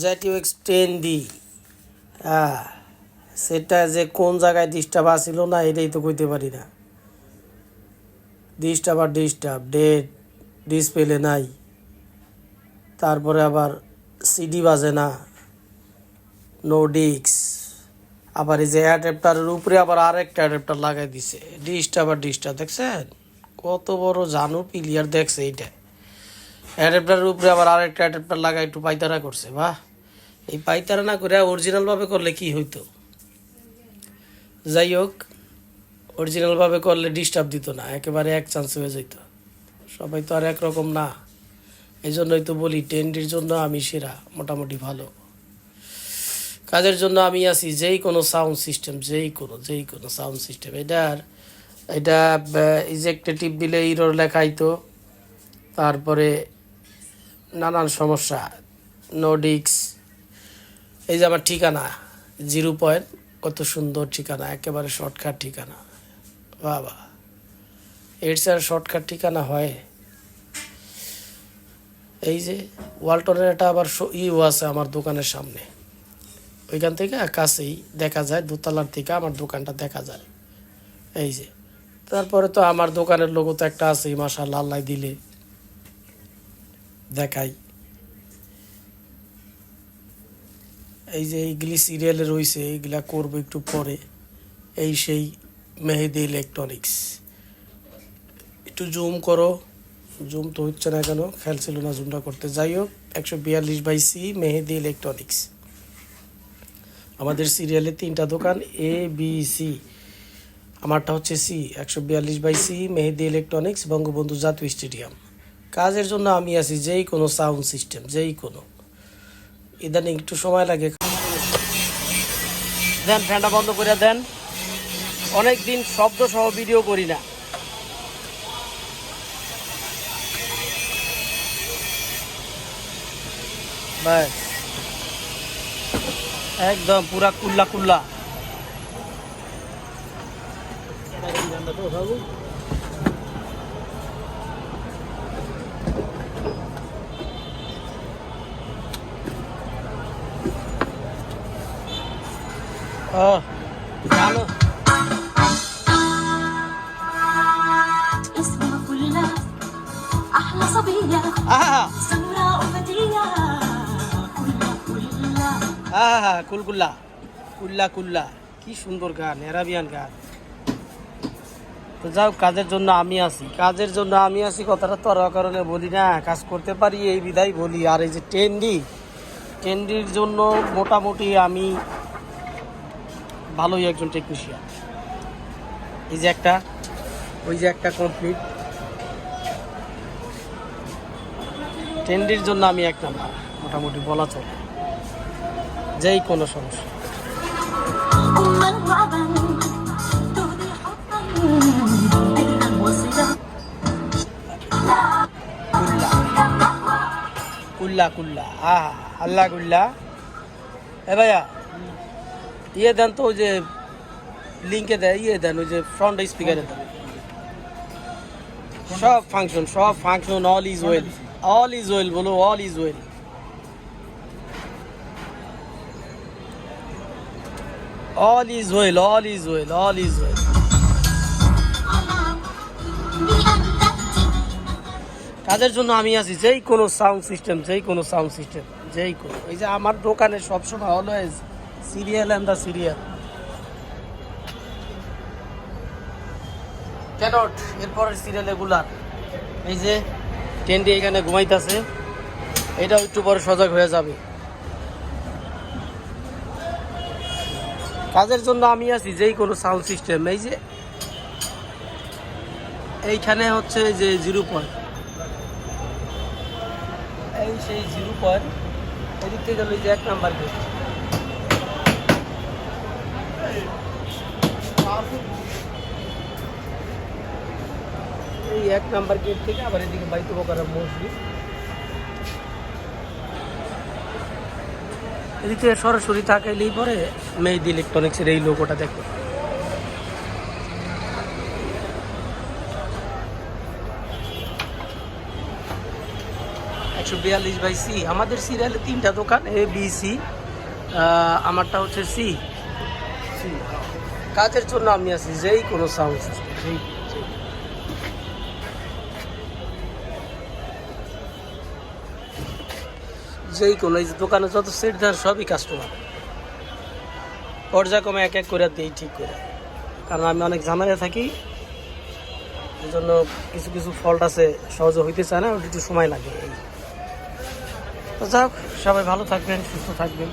জ্যাটিও x ten D হ্যাঁ সেটা যে কোন জায়গায় ডিস্টার্ব আসিল না, এটাই তো কইতে পারি না। ডিস্টার্ব আর ডিস্টার্ব ডেট ডিসপ্লে নাই। তারপরে আবার সিডি বাজে না। নো ডিক্স আবার এই যে অ্যাডাপ্টারের উপরে আবার আরেকটা অ্যাডাপ্টার লাগাই দিছে। ডিস্টার্ব আর ডিস্টার্ব দেখছেন? কত বড় জানু প্লেয়ার দেখছে এইটা। অ্যাডাপ্টারের উপরে আবার আরেকটা অ্যাডাপ্টার লাগাই একটু পাইতারা করছে বাহ এই পাইতারা না করে অরিজিনালভাবে করলে কি হইতো? যাই হোক অরিজিনালভাবে করলে ডিস্টার্ব দিত না, একেবারে এক চান্স হয়ে যেত সবাই তো আর একরকম না। এই জন্যই তো বলি টেন্ডির জন্য আমি সেরা, মোটামুটি ভালো। কাজের জন্য আমি আছি যেই কোনো সাউন্ড সিস্টেম যেই কোনো যেই কোনো সাউন্ড সিস্টেম এটা ইজেক্টে টিপ দিলে ইরোর লেখাইতো। তারপরে নানান সমস্যা। নোডিক্স এই যে আমার ঠিকানা, জিরো পয়েন্ট, কত সুন্দর ঠিকানা, একেবারে শর্টকাট ঠিকানা। বাবা, এর স্যার শর্টকাট ঠিকানা হয়। এই যে ওয়ালটনের এটা আবার ইও আছে আমার দোকানের সামনে। ওইখান থেকে কাছেই দেখা যায়, দোতলার থেকে আমার দোকানটা দেখা যায়। এই যে, তারপরে তো আমার দোকানের লোগো তো একটা আছেই মাসা আল্লাহ দিলে। দেখাই। এই যে এইগুলি সিরিয়ালে রয়েছে, এইগুলা করব একটু পরে। এই সেই মেহেদি ইলেকট্রনিক্স একটু জুম করো। জুম তো হচ্ছে না কেন, খেয়াল ছিল না জুমটা করতে। যাই হোক, একশো বিয়াল্লিশ বাই সি মেহেদি ইলেকট্রনিক্স আমাদের সিরিয়ালে তিনটা দোকান এ বি সি আমারটা হচ্ছে সি একশো বিয়াল্লিশ by C Mehedi electronics Bangabandhu জাতীয় স্টেডিয়াম। কাজের জন্য আমি আছি, যেই কোনো সাউন্ড সিস্টেম যেই কোনো। ইদানিং একটু সময় লাগে। দেন, ফ্যানটা বন্ধ করে দেন। অনেক দিন শব্দ সহ ভিডিও করি না। ব্যাস। একদম পুরা কুল্লা কুল্লা। ও জানো اسمها كلها أحلى صبية আহা سمراء فتية كلها كلها আহা কুলকুল্লা কুল্লা কুল্লা কি সুন্দর গান অ্যারাবিয়ান গান তো যাও কাজের জন্য আমি আছি কাজের জন্য আমি আছি কথাটা তো আর কারণে বলি না কাজ করতে পারি এই বিধাই বলি আর এই যে টেন্ডি টেন্ডির জন্য মোটামুটি আমি ভালোই একজন টেকনিশিয়ান এই যে একটা, ওই যে একটা কমপ্লিট টেন্ডির জন্য আমি এক নাম্বার মোটামুটি বলা চলে। যেই কোনো সমস্যা। কুল্লা কুল্লা। আহ, আল্লাহ কুল্লা। এ ভাইয়া ইয়ে দেন তো ওই যে লিঙ্কে দেয় ইয়ে দেন ওই যে ফ্রন্ট স্পিকারে দেন সব ফাংশন সব function all is well all is well বলো all is well all is well all is well all is well কাজের জন্য আমি আছি যেই কোনো সাউন্ড সিস্টেম যেই কোনো সাউন্ড সিস্টেম যেই কোনো। এই যে আমার দোকানে সবসময় always serial and the serial can't এরপরের সিরিয়াল এগুলার এই যে টেন্টি এখানে ঘুমাইতেছে। এটাও একটু পরে সজাগ হয়ে যাবে। কাজের জন্য আমি আছি, যেই কোনো সাউন্ড সিস্টেম এই যে, এইখানে হচ্ছে যে জিরো পয়েন্ট এই সেই জিরো পয়েন্ট এদিক থেকে গেল যে এক নাম্বার গেট এই এক নাম্বার গেট থেকে আবার এদিকে বাইতু বকারা মসজিদ এদিকে সরাসরি তাকাইলেই পরে মেহেদি ইলেকট্রনিক্সের এই লোগোটা দেখো। একশো বিয়াল্লিশ বাই সি আমাদের সিরিয়ালে তিনটা দোকান এ বি সি আমারটা হচ্ছে সি সি কাজের জন্য আমি আছি, যেই কোনো সাউন্ড সিস্টেম যেই কোনো এই যে দোকানে যত সিট দেন সবই কাস্টমার পর্যায়ক্রমে এক এক করে দিই, ঠিক করে। কারণ আমি অনেক ঝামেলা থাকি এই জন্য কিছু কিছু ফল্ট আছে, সহজে হইতে চায় না, ওটা একটু সময় লাগে এই। তো যাক সবাই ভালো থাকবেন, সুস্থ থাকবেন।